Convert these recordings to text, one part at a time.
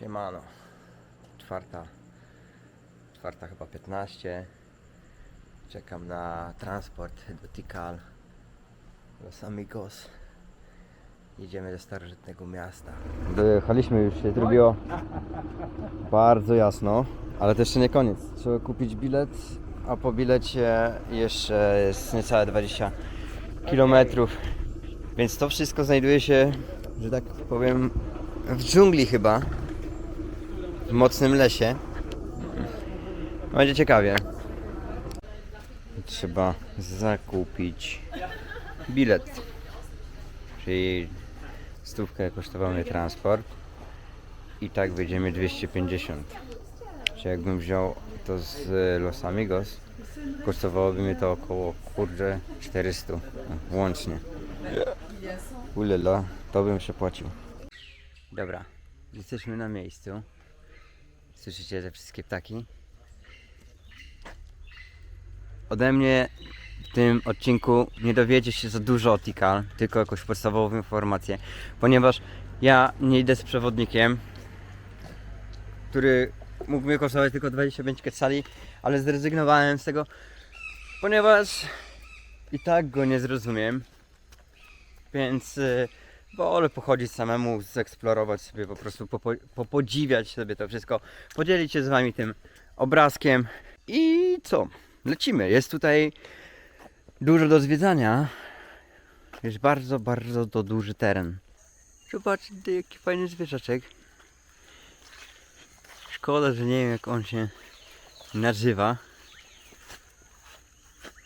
Siemano. Czwarta. Czwarta chyba 15. Czekam na transport do Tikal. Los Amigos. Jedziemy do starożytnego miasta. Dojechaliśmy już, się zrobiło bardzo jasno, ale to jeszcze nie koniec. Trzeba kupić bilet, a po bilecie jeszcze jest niecałe 20 kilometrów. Więc to wszystko znajduje się, że tak powiem, w dżungli chyba. W mocnym lesie. Będzie ciekawie. Trzeba zakupić bilet. Czyli stówkę kosztował mnie transport. I tak wyjdziemy 250. Czy jakbym wziął to z Los Amigos, kosztowałoby mnie to około kurde 400 łącznie. Ulela, to bym przepłacił. Dobra, jesteśmy na miejscu. Słyszycie te wszystkie ptaki? Ode mnie w tym odcinku nie dowiecie się za dużo o Tikal, tylko jakąś podstawową informację, ponieważ ja nie idę z przewodnikiem, który mógł mnie kosztować tylko 25 quetzali, ale zrezygnowałem z tego, ponieważ i tak go nie zrozumiem. Więc y, wolę pochodzić samemu, zeksplorować sobie, po prostu popo, popodziwiać sobie to wszystko, podzielić się z wami tym obrazkiem i co? Lecimy. Jest tutaj dużo do zwiedzania. Jest bardzo, bardzo to duży teren. Zobaczcie, jaki fajny zwierzaczek. Szkoda, że nie wiem jak on się nazywa.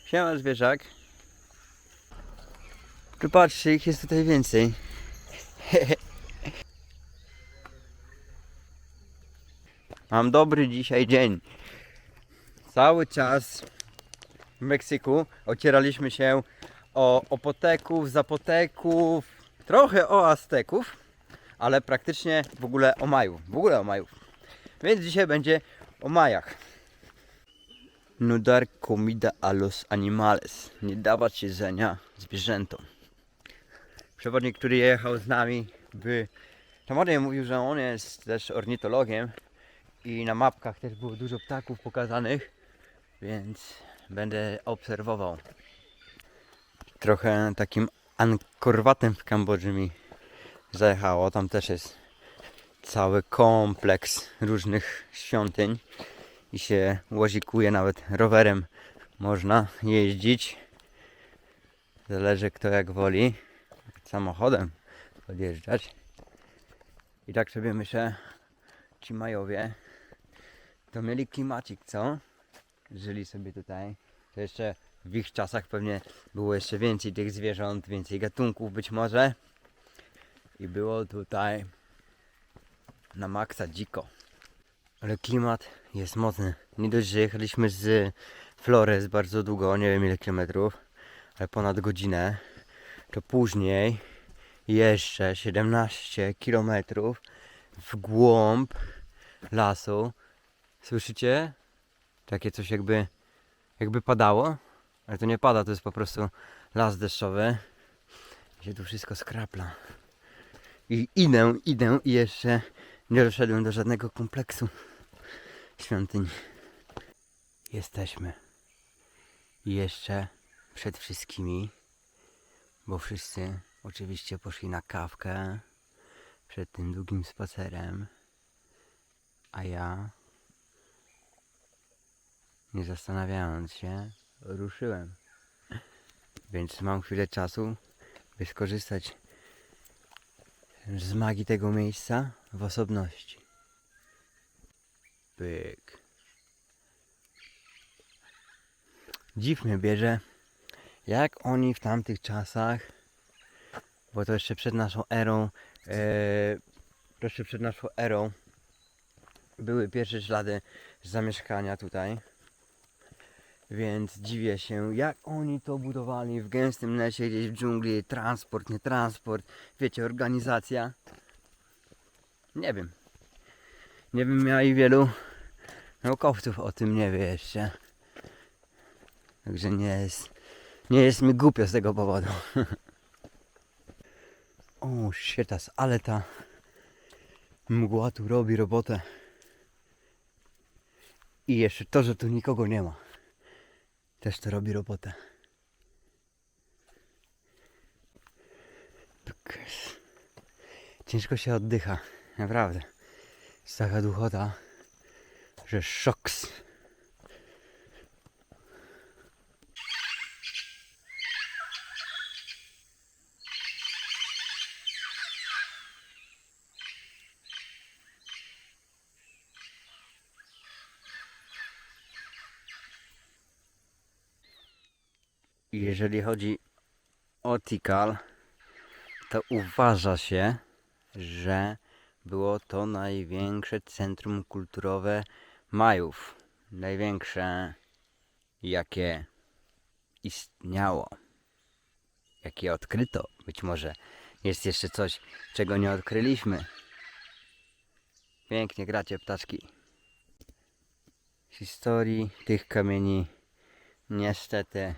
Siema zwierzak. Popatrzcie, ich jest tutaj więcej. Mam dobry dzisiaj dzień. Cały czas w Meksyku ocieraliśmy się o opoteków, zapoteków, trochę o Azteków, ale praktycznie w ogóle o Majów. W ogóle o Majów. Więc dzisiaj będzie o Majach. No dar comida a los animales. Nie dawać jedzenia zwierzętom. Przewodnik, który jechał z nami w Samodzie mówił, że on jest też ornitologiem i na mapkach też było dużo ptaków pokazanych, więc będę obserwował. Trochę takim Angkorwatem w Kambodży mi zajechało. Tam też jest cały kompleks różnych świątyń i się łozikuje, nawet rowerem można jeździć. Zależy kto jak woli. Samochodem podjeżdżać. I tak sobie myślę, ci Majowie to mieli klimacik, co? Żyli sobie tutaj. To jeszcze w ich czasach pewnie było jeszcze więcej tych zwierząt, więcej gatunków być może. I było tutaj na maksa dziko. Ale klimat jest mocny. Nie dość, że jechaliśmy z Flores bardzo długo, nie wiem ile kilometrów, ale ponad godzinę, to później jeszcze 17 kilometrów w głąb lasu. Słyszycie? Takie coś jakby, jakby padało, ale to nie pada, to jest po prostu las deszczowy. Gdzie tu wszystko skrapla. I idę, idę i jeszcze nie doszedłem do żadnego kompleksu świątyń. Jesteśmy. Jeszcze przed wszystkimi, bo wszyscy oczywiście poszli na kawkę przed tym długim spacerem, a ja, nie zastanawiając się, ruszyłem. Więc mam chwilę czasu, by skorzystać z magii tego miejsca w osobności. Pyk. Dziw mnie bierze, jak oni w tamtych czasach, bo to jeszcze przed naszą erą, e, jeszcze przed naszą erą były pierwsze ślady zamieszkania tutaj. Więc dziwię się, jak oni to budowali w gęstym lesie, gdzieś w dżungli, transport, nie transport, wiecie, organizacja. Nie wiem. Nie wiem, ja i wielu naukowców o tym nie wie jeszcze. Także nie jest, nie jest mi głupio z tego powodu. o, shit, ale ta Mgła tu robi robotę. I jeszcze to, że tu nikogo nie ma. Też to robi robotę. Ciężko się oddycha. Naprawdę. Jest taka duchota, że szoks. Jeżeli chodzi o Tikal, to uważa się, że było to największe centrum kulturowe Majów. Największe, jakie istniało. Jakie odkryto. Być może jest jeszcze coś, czego nie odkryliśmy. Pięknie gracie ptaczki. Historii tych kamieni niestety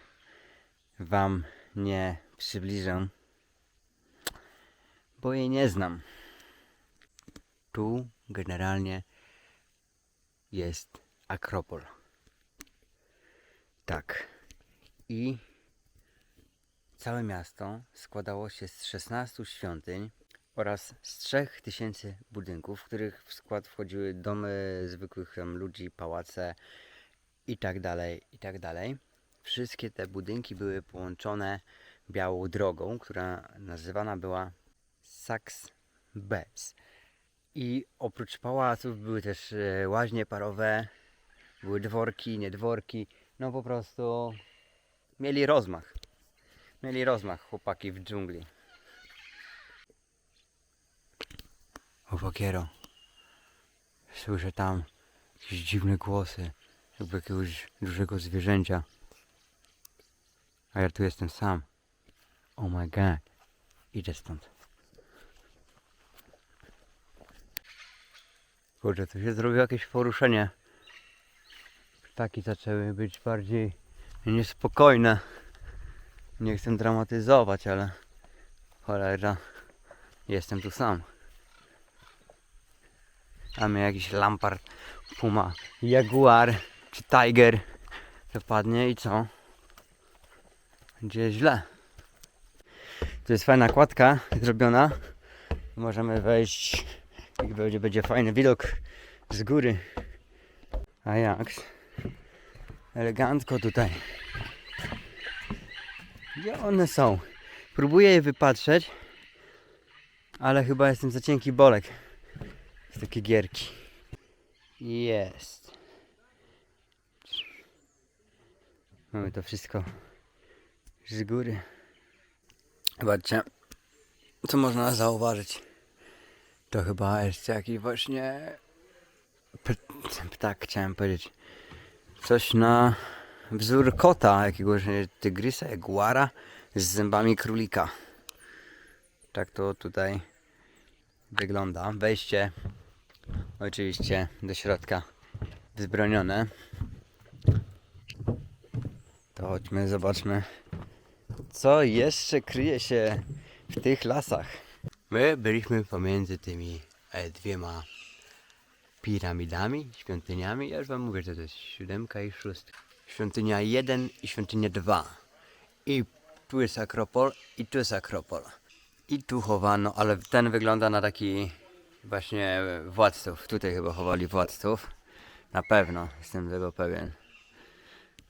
Wam nie przybliżę, bo jej nie znam. Tu generalnie jest Akropol. Tak. I całe miasto składało się z 16 świątyń oraz z 3000 budynków, w których w skład wchodziły domy zwykłych ludzi, pałace i tak Wszystkie te budynki były połączone białą drogą, która nazywana była Saks Bez. I oprócz pałaców były też e, łaźnie parowe, były dworki, niedworki. No po prostu mieli rozmach. Mieli rozmach chłopaki w dżungli. O Wakiero. Słyszę tam jakieś dziwne głosy, jakby jakiegoś dużego zwierzęcia. A ja tu jestem sam. Oh my god. Idę stąd. Kurczę, tu się zrobiło jakieś poruszenie. Ptaki zaczęły być bardziej niespokojne. Nie chcę dramatyzować, ale cholera, jestem tu sam. A mnie jakiś lampart, puma, jaguar czy tiger wypadnie i co? Będzie źle. Tu jest fajna kładka zrobiona. Możemy wejść i będzie, będzie fajny widok z góry. A jak? Elegancko tutaj. Gdzie one są? Próbuję je wypatrzeć, ale chyba jestem za cienki bolek w takie gierki. Jest. Mamy to wszystko z góry. Zobaczcie, co można zauważyć. To chyba jest jakiś właśnie ptak, chciałem powiedzieć. Coś na wzór kota, jakiegoś tygrysa, jaguara z zębami królika. Tak to tutaj wygląda. Wejście oczywiście do środka wzbronione. To chodźmy, zobaczmy co jeszcze kryje się w tych lasach. My byliśmy pomiędzy tymi e, dwiema piramidami, świątyniami. Ja już wam mówię, że to jest siódemka i szóstka. Świątynia 1 i świątynia 2. I tu jest Akropol i tu jest Akropol. I tu chowano, ale ten wygląda na taki właśnie władców. Tutaj chyba chowali władców. Na pewno, jestem tego pewien.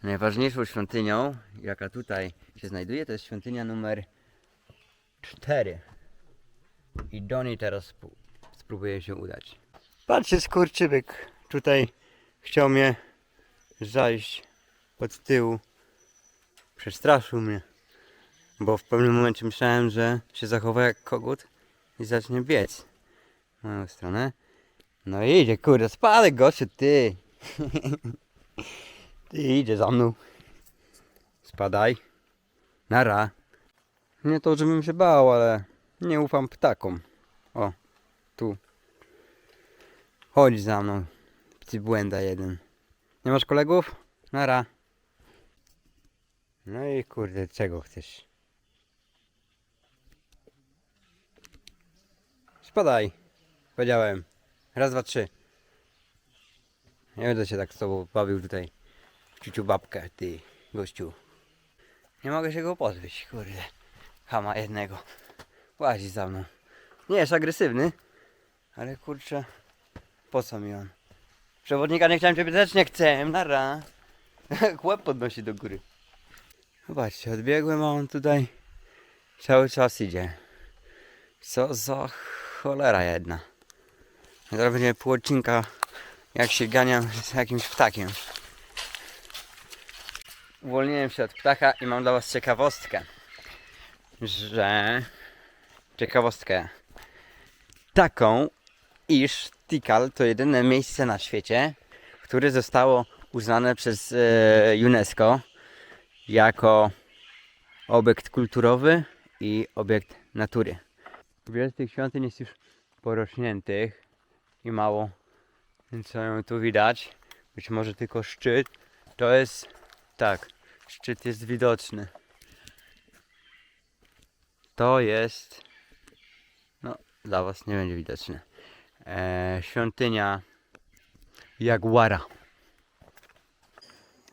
Najważniejszą świątynią, jaka tutaj się znajduje, to jest świątynia numer 4. I do niej teraz spróbuję się udać. Patrzcie, skurczybyk tutaj chciał mnie zajść od tyłu. Przestraszył mnie. Bo w pewnym momencie myślałem, że się zachowa jak kogut i zacznie biec w moją stronę. No idzie, kurde, spadaj gościu, ty. Ty idzie za mną. Spadaj. Nara. Nie to, żebym się bał, ale nie ufam ptakom. O, tu. Chodź za mną. Ty błęda jeden. Nie masz kolegów? Nara. No i kurde, czego chcesz? Spadaj. Powiedziałem. Raz, dwa, trzy. Nie będę się tak z tobą bawił tutaj. Ciuciu babkę, ty gościu. Nie mogę się go pozbyć, kurde. Hama jednego. Łazi za mną. Nie jest agresywny, ale kurczę, po co mi on? Przewodnika nie chciałem ciebie też nie chcę, nara. Łeb podnosi do góry. Zobaczcie, odbiegłem, a on tutaj cały czas idzie. Co za cholera jedna. Zaraz będzie jak się ganiam z jakimś ptakiem. Uwolniłem się od ptaka i mam dla was ciekawostkę, że... Ciekawostkę taką, iż Tikal to jedyne miejsce na świecie, które zostało uznane przez e, UNESCO jako obiekt kulturowy i obiekt natury. Wiele z tych świątyń jest już porośniętych i mało, co ją tu widać. Być może tylko szczyt. To jest, tak, szczyt jest widoczny. To jest, no dla Was nie będzie widoczny. E, świątynia Jaguara.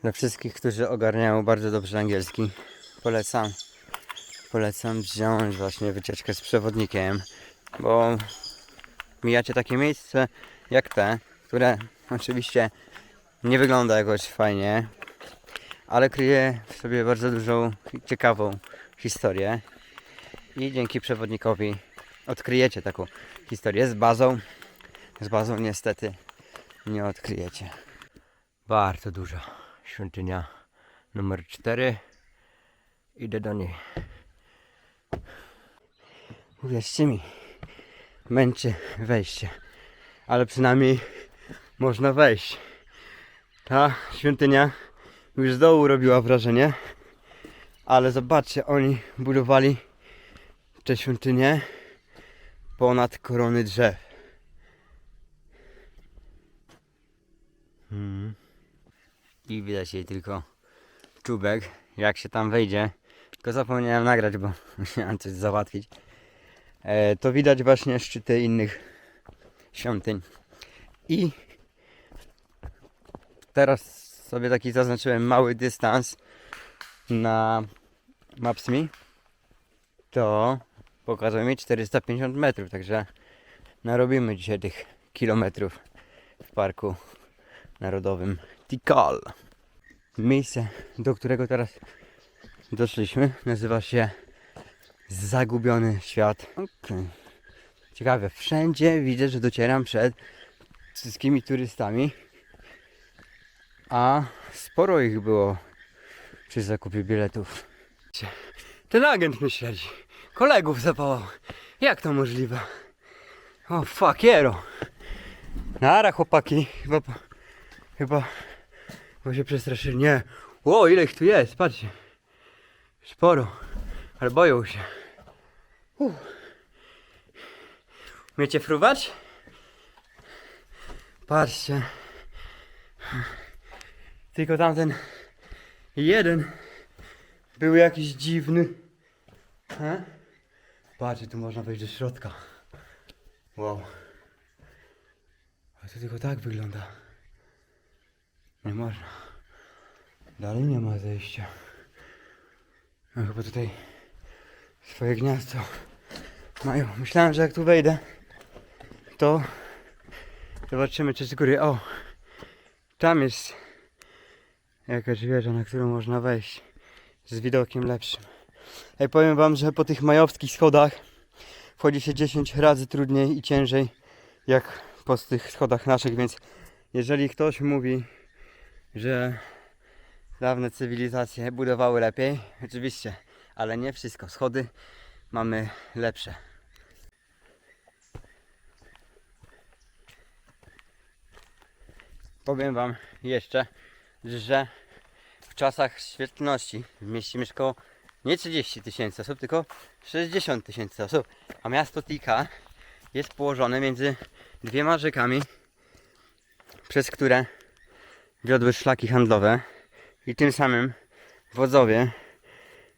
Dla wszystkich, którzy ogarniają bardzo dobrze angielski, polecam, polecam wziąć właśnie wycieczkę z przewodnikiem, bo mijacie takie miejsce jak te, które oczywiście nie wygląda jakoś fajnie, ale kryje w sobie bardzo dużą ciekawą historię i dzięki przewodnikowi odkryjecie taką historię z bazą. Z bazą niestety nie odkryjecie. Bardzo duża świątynia numer 4. Idę do niej. Uwierzcie mi, męczy wejście, ale przynajmniej można wejść. Ta świątynia już z dołu robiła wrażenie, ale zobaczcie, oni budowali tę świątynię ponad korony drzew. Mhm. I widać jej tylko czubek, jak się tam wejdzie. Tylko zapomniałem nagrać, bo musiałem coś załatwić. E, to widać właśnie szczyty innych świątyń. I teraz sobie taki zaznaczyłem mały dystans na Maps.me. To pokazuje mi 450 metrów, także narobimy dzisiaj tych kilometrów w parku narodowym Tikal. Miejsce, do którego teraz doszliśmy, nazywa się Zagubiony Świat. Okej. Ciekawe, wszędzie widzę, że docieram przed wszystkimi turystami, a sporo ich było przy zakupie biletów. Ten agent mnie śledzi. Kolegów zawołał. Jak to możliwe? O, fuckero. Nara, chłopaki. Chyba, chyba, bo się przestraszyli. Nie. Ło, ile ich tu jest, patrzcie. Sporo, ale boją się. Uff. Umiecie fruwać? Patrzcie. Tylko tamten jeden był jakiś dziwny. He? Patrzcie, tu można wejść do środka. Wow. A to tylko tak wygląda. Nie można. Dalej nie ma zejścia. No chyba tutaj swoje gniazdo mają. Myślałem, że jak tu wejdę, to zobaczymy czy z góry. O! Tam jest jakaś wieża, na którą można wejść z widokiem lepszym. Ej, powiem wam, że po tych majowskich schodach wchodzi się 10 razy trudniej i ciężej jak po tych schodach naszych, więc jeżeli ktoś mówi, że dawne cywilizacje budowały lepiej, oczywiście, ale nie wszystko. Schody mamy lepsze. Powiem wam jeszcze, że czasach świetności w mieście mieszkało nie 30 tysięcy osób, tylko 60 tysięcy osób. A miasto Tika jest położone między dwiema rzekami, przez które wiodły szlaki handlowe i tym samym wodzowie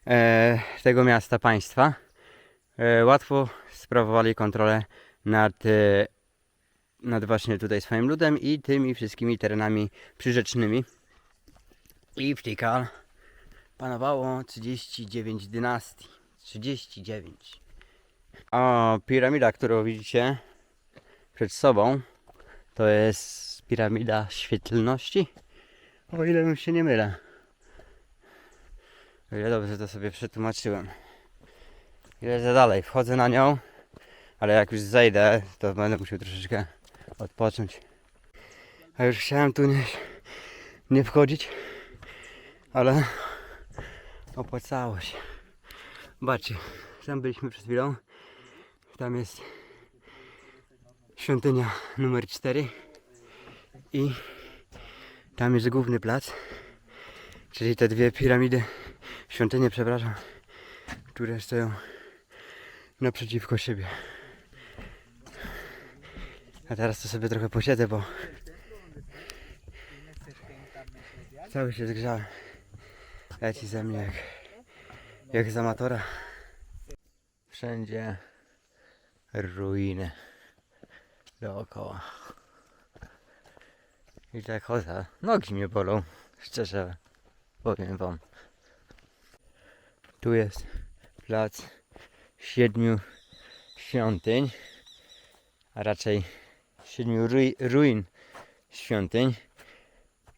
e, tego miasta, państwa e, łatwo sprawowali kontrolę nad e, nad właśnie tutaj swoim ludem i tymi wszystkimi terenami przyrzecznymi. I w Tikal panowało 39 dynastii. 39. A piramida, którą widzicie przed sobą, to jest piramida świetlności. O ile bym się nie mylę. O ile dobrze to sobie przetłumaczyłem. Lecę dalej, wchodzę na nią, ale jak już zejdę, to będę musiał troszeczkę odpocząć. A już chciałem tu nie, nie wchodzić, ale opłacało się. Zobaczcie, tam byliśmy przed chwilą. Tam jest świątynia numer 4 i tam jest główny plac, czyli te dwie piramidy, świątynie, przepraszam, które stoją naprzeciwko siebie. A teraz to sobie trochę posiedzę, bo cały się zgrzałem. Leci ze mnie jak, jak z amatora. Wszędzie ruiny dookoła. I tak chodzę. Nogi mnie bolą, szczerze powiem wam. Tu jest plac siedmiu świątyń, a raczej siedmiu ru- ruin świątyń.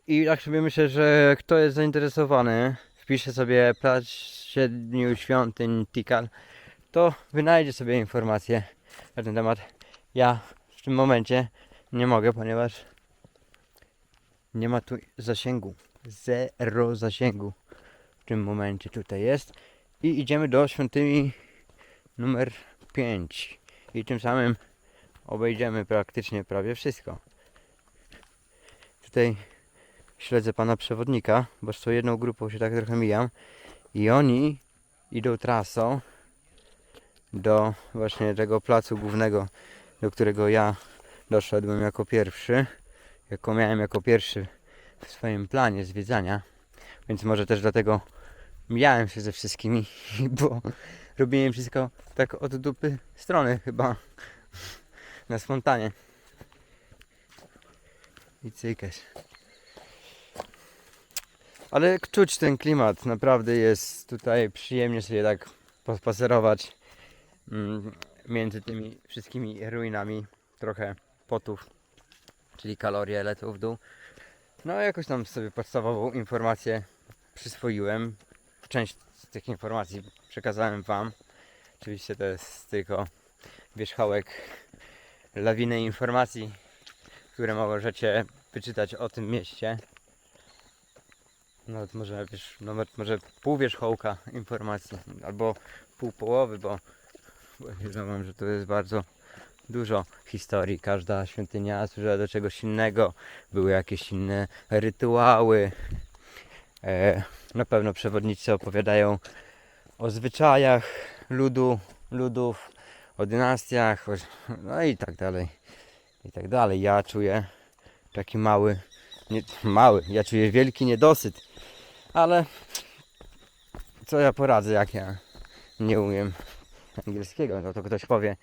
I tak sobie myślę, że kto jest zainteresowany, wpisze sobie plac siedmiu świątyń Tikal, to wynajdzie sobie informacje na ten temat. Ja w tym momencie nie mogę, ponieważ nie ma tu zasięgu. Zero zasięgu w tym momencie tutaj jest. I idziemy do świątyni numer 5. I tym samym obejdziemy praktycznie prawie wszystko. Tutaj śledzę pana przewodnika, bo z tą jedną grupą się tak trochę mijam. I oni idą trasą do właśnie tego placu głównego, do którego ja doszedłem jako pierwszy. Jako miałem jako pierwszy w swoim planie zwiedzania. Więc może też dlatego mijałem się ze wszystkimi, bo robiłem wszystko tak od dupy strony chyba na spontanie. I cykesz. Ale czuć ten klimat, naprawdę jest tutaj przyjemnie sobie tak pospacerować mm, między tymi wszystkimi ruinami. Trochę potów, czyli kalorie lecą w dół. No jakoś tam sobie podstawową informację przyswoiłem. Część z tych informacji przekazałem Wam. Oczywiście to jest tylko wierzchołek lawiny informacji, które możecie wyczytać o tym mieście. Nawet może, wiesz, nawet może pół wierzchołka informacji, albo pół połowy, bo bo Wam, że to jest bardzo dużo historii. Każda świątynia służyła do czegoś innego, były jakieś inne rytuały. E, na pewno przewodnicy opowiadają o zwyczajach ludu, ludów, o dynastiach, o, no i tak dalej. I tak dalej. Ja czuję taki mały, nie, mały, ja czuję wielki niedosyt, ale co ja poradzę, jak ja nie umiem angielskiego, no to ktoś powie,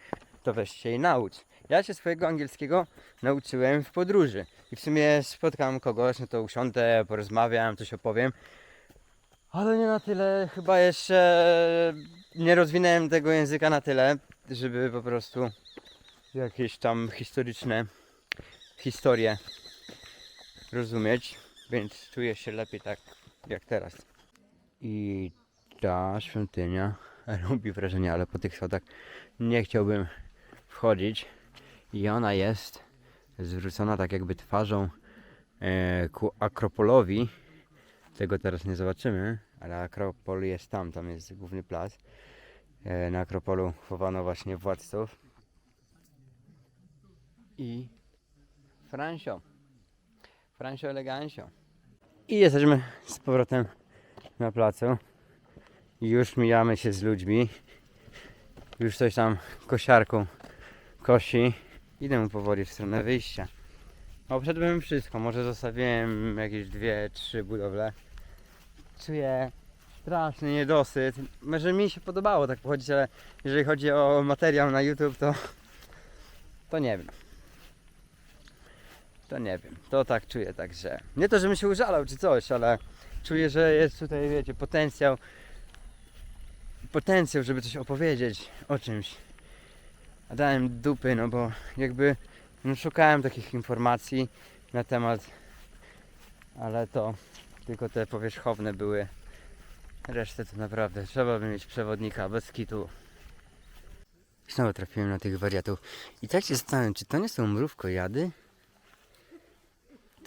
to weź się i naucz. Ja się swojego angielskiego nauczyłem w podróży. I w sumie spotkam kogoś, no to usiądę, porozmawiam, coś opowiem, ale nie na tyle, chyba jeszcze nie rozwinąłem tego języka na tyle, żeby po prostu jakieś tam historyczne historie rozumieć, więc czuję się lepiej tak jak teraz. I ta świątynia robi wrażenie, ale po tych schodach nie chciałbym wchodzić. I ona jest zwrócona tak jakby twarzą e, ku Akropolowi. Tego teraz nie zobaczymy, ale Akropol jest tam, tam jest główny plac. E, na Akropolu chowano właśnie władców. I Francio. Francio Elegancio. I jesteśmy z powrotem na placu. Już mijamy się z ludźmi. Już coś tam kosiarką kosi. Idę powoli w stronę wyjścia. Obszedłem wszystko. Może zostawiłem jakieś dwie, trzy budowle. Czuję straszny niedosyt. Może mi się podobało tak pochodzić, ale jeżeli chodzi o materiał na YouTube, to to nie wiem. To nie wiem. To tak czuję, także. Nie to, żebym się użalał czy coś, ale czuję, że jest tutaj, wiecie, potencjał. Potencjał, żeby coś opowiedzieć o czymś. A dałem dupy, no bo jakby no, szukałem takich informacji na temat, ale to tylko te powierzchowne były. Resztę to naprawdę trzeba by mieć przewodnika bez kitu. Znowu trafiłem na tych wariatów. I tak się zastanawiam, czy to nie są mrówkojady?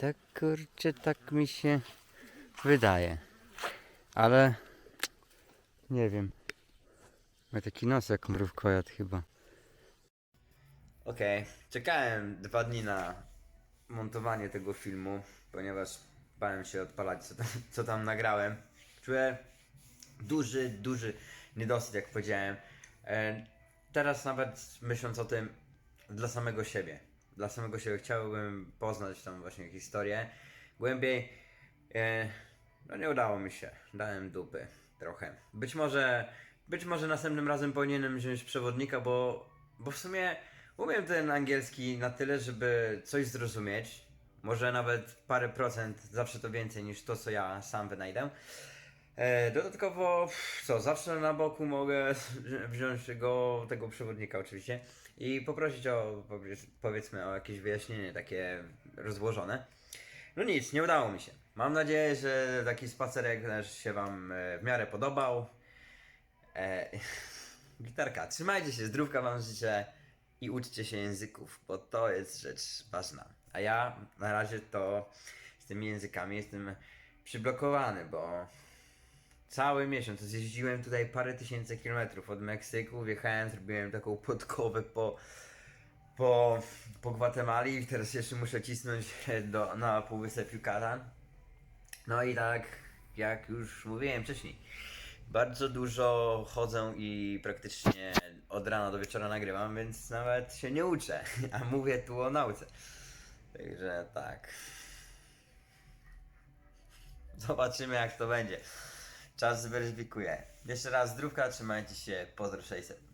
Tak kurczę, tak mi się wydaje. Ale nie wiem. Ma taki nos jak mrówkojad chyba. Okej, czekałem dwa dni na montowanie tego filmu, ponieważ bałem się odpalać co tam, co tam nagrałem. Czuję duży, duży niedosyt, jak powiedziałem. E, teraz nawet myśląc o tym dla samego siebie. Dla samego siebie chciałbym poznać tą właśnie historię głębiej. E, no nie udało mi się. Dałem dupy trochę. Być może, być może następnym razem powinienem wziąć przewodnika, bo, bo w sumie umiem ten angielski na tyle, żeby coś zrozumieć. Może nawet parę procent, zawsze to więcej niż to, co ja sam wynajdę. E, dodatkowo, co, zawsze na boku mogę wziąć go, tego przewodnika oczywiście i poprosić o, powiedz- powiedzmy, o jakieś wyjaśnienie takie rozłożone. No nic, nie udało mi się. Mam nadzieję, że taki spacerek też się Wam e, w miarę podobał. E, gitarka, trzymajcie się, zdrówka Wam życzę i uczcie się języków, bo to jest rzecz ważna. A ja na razie to z tymi językami jestem przyblokowany, bo cały miesiąc zjeździłem tutaj parę tysięcy kilometrów od Meksyku, wjechałem, zrobiłem taką podkowę po, po, po Gwatemali i teraz jeszcze muszę cisnąć do, na półwysep Yucatan. No i tak, jak już mówiłem wcześniej, bardzo dużo chodzę i praktycznie od rana do wieczora nagrywam, więc nawet się nie uczę, a mówię tu o nauce. Także tak. Zobaczymy jak to będzie. Czas zweryfikuje. Jeszcze raz zdrówka, trzymajcie się, pozdro 600.